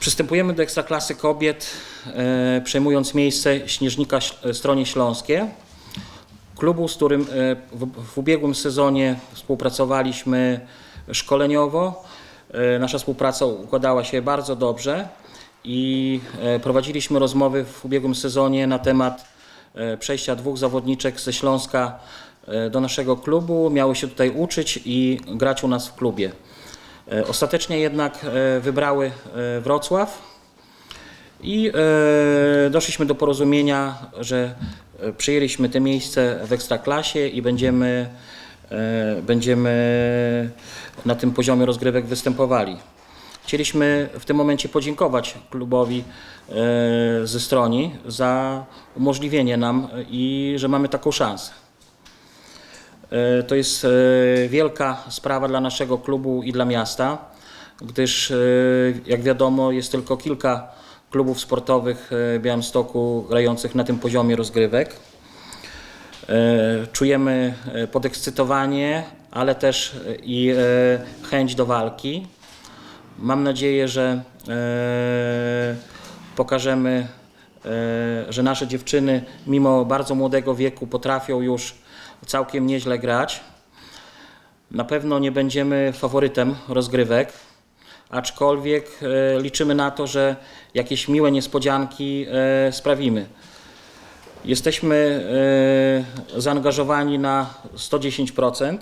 Przystępujemy do Ekstraklasy Kobiet, e, przejmując miejsce Śnieżnika Ś- Stronie Śląskie. Klubu, z którym e, w, ubiegłym sezonie współpracowaliśmy szkoleniowo. E, Nasza współpraca układała się bardzo dobrze i e, prowadziliśmy rozmowy w ubiegłym sezonie na temat e, przejścia dwóch zawodniczek ze Śląska e, do naszego klubu. Miały się tutaj uczyć i grać u nas w klubie. E, Ostatecznie jednak e, wybrały e, Wrocław i doszliśmy do porozumienia, że przyjęliśmy te miejsce w Ekstraklasie i będziemy, będziemy na tym poziomie rozgrywek występowali. Chcieliśmy w tym momencie podziękować klubowi ze stroni za umożliwienie nam i że mamy taką szansę. E, To jest e, wielka sprawa dla naszego klubu i dla miasta, gdyż e, jak wiadomo jest tylko kilka klubów sportowych w Białymstoku grających na tym poziomie rozgrywek. Czujemy podekscytowanie, ale też i chęć do walki. Mam nadzieję, że pokażemy, że nasze dziewczyny mimo bardzo młodego wieku potrafią już całkiem nieźle grać. Na pewno nie będziemy faworytem rozgrywek, aczkolwiek e, liczymy na to, że jakieś miłe niespodzianki e, sprawimy. Jesteśmy e, zaangażowani na 110%.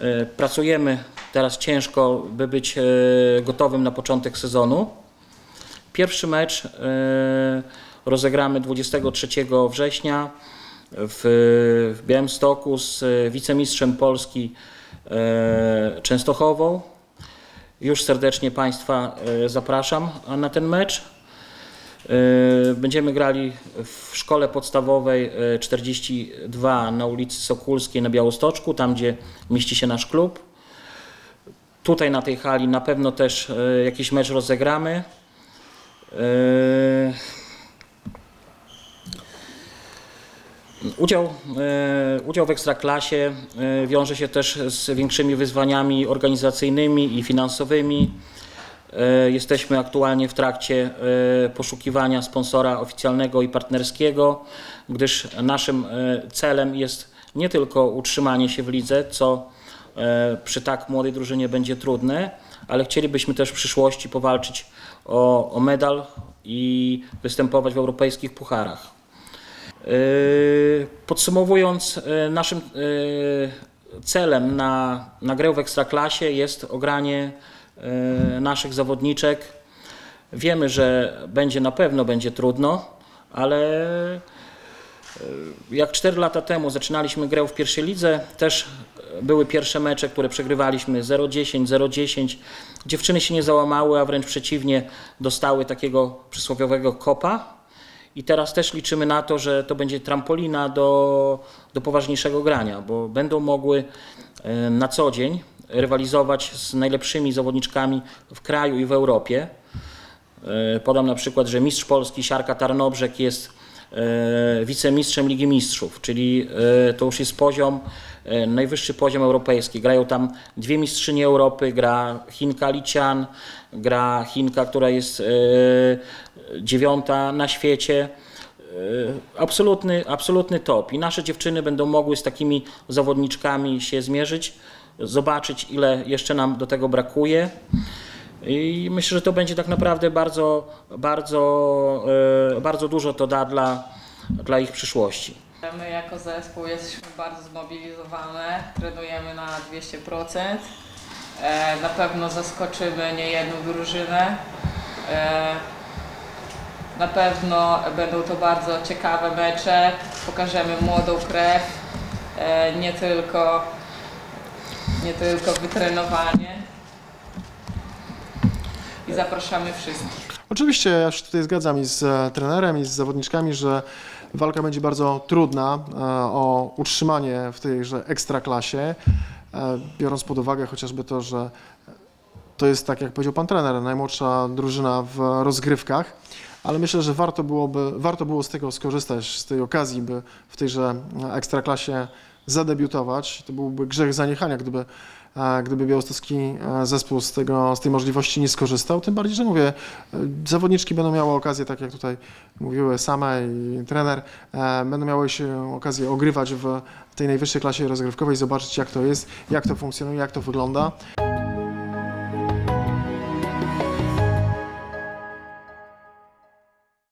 E, Pracujemy teraz ciężko, by być gotowym na początek sezonu. Pierwszy mecz rozegramy 23 września w, w Białymstoku z e, wicemistrzem Polski e, Częstochową. Już serdecznie Państwa e, zapraszam na ten mecz. Będziemy grali w szkole podstawowej e, 42 na ulicy Sokulskiej na Białostoczku, tam gdzie mieści się nasz klub. Tutaj na tej hali na pewno też jakiś mecz rozegramy. Udział, e, udział w Ekstraklasie e, wiąże się też z większymi wyzwaniami organizacyjnymi i finansowymi. E, Jesteśmy aktualnie w trakcie poszukiwania sponsora oficjalnego i partnerskiego, gdyż naszym celem jest nie tylko utrzymanie się w lidze, co przy tak młodej drużynie będzie trudne, ale chcielibyśmy też w przyszłości powalczyć o, o medal i występować w europejskich pucharach. Yy, Podsumowując, yy, naszym yy, celem na, na grę w Ekstraklasie jest ogranie naszych zawodniczek. Wiemy, że będzie na pewno będzie trudno, ale jak 4 lata temu zaczynaliśmy grę w pierwszej lidze, też były pierwsze mecze, które przegrywaliśmy 0-10, 0-10. Dziewczyny się nie załamały, a wręcz przeciwnie, dostały takiego przysłowiowego kopa. I teraz też liczymy na to, że to będzie trampolina do, do poważniejszego grania, bo będą mogły e, na co dzień rywalizować z najlepszymi zawodniczkami w kraju i w Europie. E, Podam na przykład, że mistrz Polski Siarka Tarnobrzeg jest wicemistrzem Ligi Mistrzów, czyli e, to już jest poziom, e, najwyższy poziom europejski. Grają tam dwie mistrzynie Europy, gra Chinka Lician, gra Chinka, która jest e, dziewiąta na świecie. E, Absolutny, absolutny top. I nasze dziewczyny będą mogły z takimi zawodniczkami się zmierzyć, zobaczyć, ile jeszcze nam do tego brakuje. I myślę, że to będzie tak naprawdę bardzo, bardzo, e, bardzo dużo to da dla, dla ich przyszłości. My jako zespół jesteśmy bardzo zmobilizowane, trenujemy na 200%. E, Na pewno zaskoczymy niejedną drużynę. E, Na pewno będą to bardzo ciekawe mecze, pokażemy młodą krew, nie tylko, nie tylko wytrenowanie. Zapraszamy wszystkich. Oczywiście ja się tutaj zgadzam i z e, trenerem, i z zawodniczkami, że walka będzie bardzo trudna e, o utrzymanie w tejże ekstraklasie, e, biorąc pod uwagę chociażby to, że to jest, tak jak powiedział pan trener, najmłodsza drużyna w rozgrywkach, ale myślę, że warto byłoby, warto było z tego skorzystać, z tej okazji, by w tejże ekstraklasie zadebiutować. To byłby grzech zaniechania, gdyby gdyby białostocki e, zespół z, tego, z tej możliwości nie skorzystał. Tym bardziej, że mówię, e, zawodniczki będą miały okazję, tak jak tutaj mówiły same i trener, e, będą miały się okazję ogrywać w tej najwyższej klasie rozgrywkowej, zobaczyć jak to jest, jak to funkcjonuje, jak to wygląda.